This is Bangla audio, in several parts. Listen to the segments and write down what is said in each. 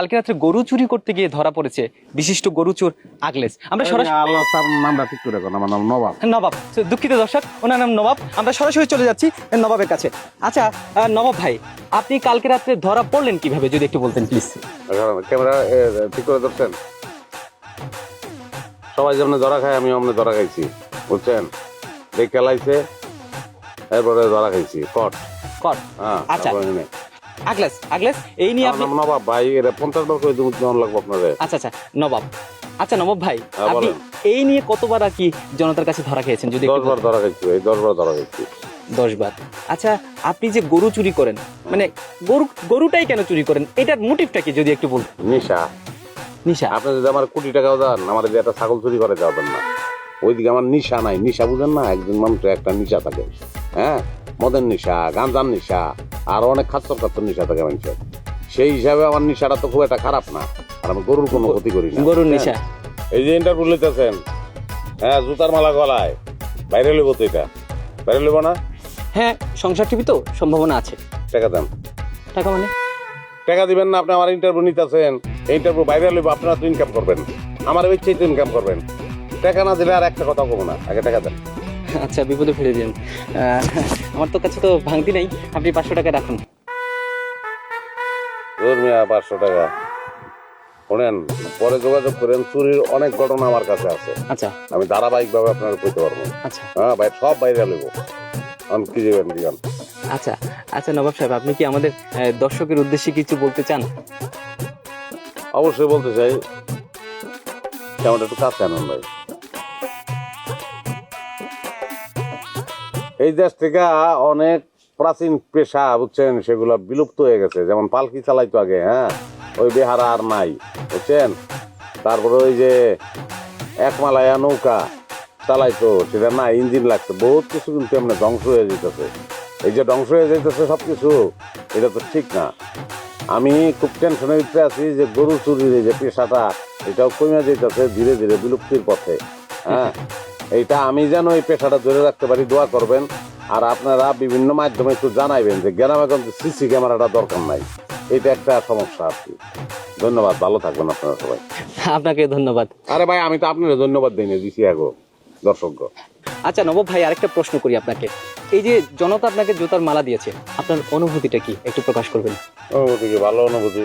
কালকে রাত্রে গরু চুরি করতে গিয়ে ধরা পড়েছে বিশিষ্ট গরু চোর আগলেস। আমরা সরাসরি আল্লাহ তার নামটা ঠিক করে আমার নাম নবাব। নবাব। দুঃখিত দর্শক ওনার নাম নবাব। আমরা সরাসরি চলে যাচ্ছি নবাবের কাছে। আচ্ছা নবাব ভাই আপনি কালকে রাত্রে ধরা পড়লেন কীভাবে? যদি একটু বলতেন প্লিজ ক্যামেরা ঠিক করে ধরছেন? সবাই যেমন ধরা খায় আমি অমনে ধরা খাইছি বুঝছেন? দেখে খেলাইছে এরপরে ধরা খাইছি কট কর হ্যাঁ আচ্ছা। আগলেস আগলেস এই নিয়ে আপনি নবাব ভাই এটা পঞ্চাশ বার করে দেবো কেমন লাগবো আপনাদের আচ্ছা আচ্ছা নবাব। আচ্ছা নবাব ভাই হ্যাঁ, আপনি এই নিয়ে কতবার আর কি জনতার কাছে ধরা খেয়েছেন যদি দশ একটু বার ধরা খাইছি এই দশ বার ধরা খাইছি। দশ বার। আচ্ছা আপনি যে গরু চুরি করেন মানে গরু গরুটাই কেন চুরি করেন? এটার মোটিভটা কি যদি একটু বলতেন? নিশা। নিশা। আপনি যদি আমার কোটি টাকাও দেন আমার যে একটা ছাগল চুরি করে যাবেন না। ওইদিকে আমার নিশা নাই। নিশা বুঝেন না একজন মানুষের একটা নিশা থাকে। হ্যাঁ? মদের নিশা গাঁজার নিশা। আর অনেক খাচ্চর খাচ্চর নিশা থাকে মানুষের সেই হিসাবে আমার নিশাটা তো খুব একটা খারাপ না। আর আমি গরুর কোনো ক্ষতি করি না। গরুর হ্যাঁ। নিশা এই যে ইন্টারভিউ লিতেছেন হ্যাঁ জুতার মালা গলায়। বাইরে লইব তো এটা। বাইরে লইব না? হ্যাঁ সংসার টিভি তো সম্ভাবনা আছে। টাকা দেন। টাকা মানে? টাকা দিবেন না আপনি আমার ইন্টারভিউ নিতেছেন। ইন্টারভিউ বাইরে লইব আপনারা তো ইনকাম করবেন। আমার ইচ্ছেই তো ইনকাম করবেন। টাকা না দিলে আর একটা কথা কব না। আগে টাকা দেন। আচ্ছা বিপদে ফেলে দিন আমার তো কাছে তো ভাঙতি নাই আপনি পাঁচশো টাকা রাখুন। ধর্মিয়া পাঁচশো টাকা। শোনেন পরে যোগাযোগ করেন চুরির অনেক ঘটনা আমার কাছে আছে। আচ্ছা। আমি ধারাবাহিক ভাবে আপনার কইতে পারব আচ্ছা। হ্যাঁ ভাই সব বাইরে লইব। আমি কি দিবেন আচ্ছা আচ্ছা নবাব সাহেব আপনি কি আমাদের দর্শকের উদ্দেশ্যে কিছু বলতে চান? অবশ্যই বলতে চাই। কেমন একটু কাছে আনেন ভাই। এই দেশ থেকে অনেক প্রাচীন পেশা, বুঝছেন, সেগুলো বিলুপ্ত হয়ে গেছে। যেমন পালকি চালাইতো আগে হ্যাঁ? ওই বেহারা আর নাই, বুঝছেন? তারপরে ওই যে একমালায়া নৌকা চালাইতো, সেটা না ইঞ্জিন লাগতো। বহুত কিছু কিন্তু এমনি ধ্বংস হয়ে যেতেছে এই যে ধ্বংস হয়ে যেতেছে সব কিছু এটা তো ঠিক না। আমি খুব টেনশনের ভিতরে আছি যে গরু চুরির যে পেশাটা, এটাও কমে যেতেছে ধীরে ধীরে বিলুপ্তির পথে হ্যাঁ? এইটা আমি যেন এই পেশাটা ধরে রাখতে পারি দোয়া করবেন। আর আপনারা বিভিন্ন মাধ্যমে একটু জানাইবেন যে গ্রামে কিন্তু সিসি ক্যামেরাটা দরকার নাই। এটা একটা সমস্যা আর কি। ধন্যবাদ ভালো থাকবেন আপনারা সবাই। আপনাকে ধন্যবাদ। আরে ভাই আমি তো আপনার ধন্যবাদ দিই না দিছি আগো দর্শক। আচ্ছা নবাব ভাই আরেকটা প্রশ্ন করি আপনাকে। এই যে জনতা আপনাকে জুতার মালা দিয়েছে আপনার অনুভূতিটা কি? একটু প্রকাশ করবেন। অনুভূতি কি? ভালো অনুভূতি।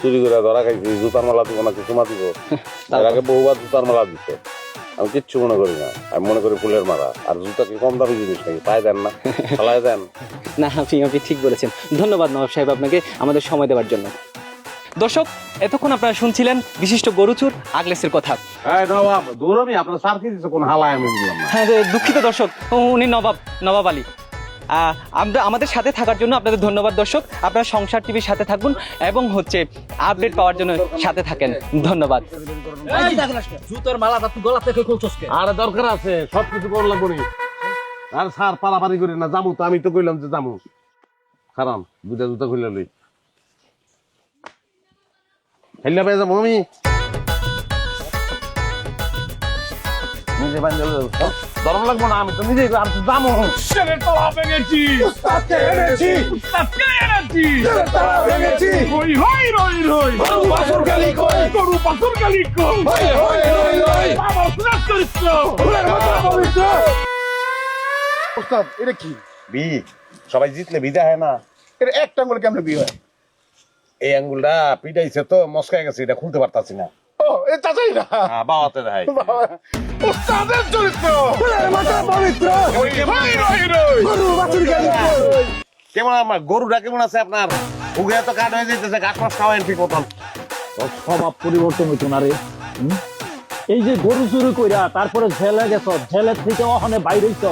চুরি করে ধরা খাইছি জুতার মালা দিব না কিছু মা দিব তার আগে বহুবার জুতার মালা দিচ্ছে আমি কিচ্ছু মনে করি না। আমি মনে করি ফুলের মারা আর জুতা কি কম দামি জিনিস নাকি? পায়ে দেন না। চালায় দেন। না আপনি আপনি ঠিক বলেছেন। ধন্যবাদ নবাব সাহেব আপনাকে আমাদের সময় দেওয়ার জন্য। দর্শক এতক্ষণ আপনারা শুনছিলেন বিশিষ্ট গরুচুর আগলেসের কথা। নবাব দৌড়ামি আপনার সার কি কোন হালায় আমি হ্যাঁ দুঃখিত দর্শক উনি নবাব নবাব আলী। আমরা আমাদের সাথে থাকার জন্য আপনাদের ধন্যবাদ দর্শক। আপনারা সংসার টিভির সাথে থাকুন এবং হচ্ছে আপডেট পাওয়ার জন্য সাথে থাকেন। ধন্যবাদ। জুতোর মালাটা তুই গলা থেকে খুলছস কে? আরে দরকার আছে সব কিছু করলে লাগবো আর সার পারাপারি করি না যাব তো আমি তো কইলাম যে যাব। খারাম দুটা জুতা খুলে লই। হেল্লা পেয়ে যাব আমি। নিজে বান্ধে দরম লাগবো না আমি তো নিজে আর তো তলা ভেঙেছি। এনেছি। এনেছি। হই হই রই রই। গরু গালি কই? গরু গালি কই? হই হই রই রই। আমার সুনাত চরিত্র ফুলের মতো পবিত্র। ওস্তাদ এটা কি? বি সবাই জিতলে বিদা হয় না। এটা একটা আঙ্গুলে কেমনে বিয়ে হয়? এই আঙ্গুলটা পিটাইছে তো মস্কায় গেছে এটা খুলতে পারতাছি না। ও এ চাচাই না। হ্যাঁ, বাবাতে দেখাই। চরিত্র। পবিত্র। কই কেমন আমার গরুটা কেমন আছে আপনার? উগে তো কাঠ হয়ে যেতেছে মাস খাওয়াই ঠিক মতন। স্বভাব পরিবর্তন হইতো না রে। এই যে গরু চুরি কইরা তারপরে ঝেলে গেছ ঝেলের থেকে ওখানে বাইরে হইছ।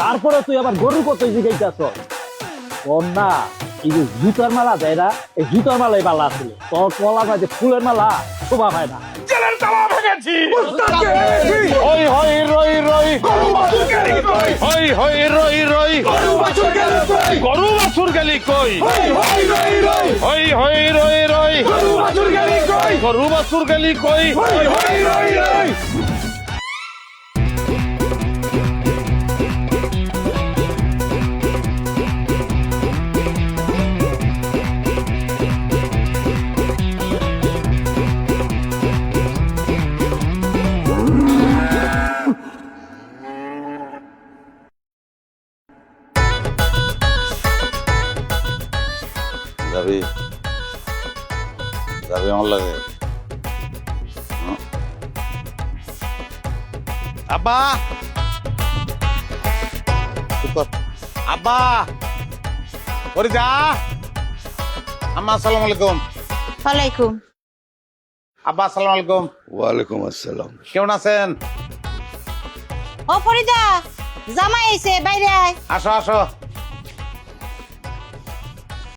তারপরে তুই আবার গরু কত জিগাইতেছ না এই যে জুতার মালা দেয় না এই জুতার মালাই মালা আছিল তোর কলা যে ফুলের মালা শোভা পায় না। এনেছি হই হই রই রই। হই হই রই রই। গরু বাছুর গালি কই? হই হই রই রই। গরু বাছুর গালি কই? যাবি? যাবি আমার লাগে। আব্বা। আব্বা! ওরে যা! আম্মা আসসালামু আলাইকুম। ওয়ালাইকুম। আব্বা আসসালামু আলাইকুম। ওয়ালাইকুম আসসালাম। কেমন আছেন? ও ফরিদা জামাই আইছে বাইরে আসো আসো।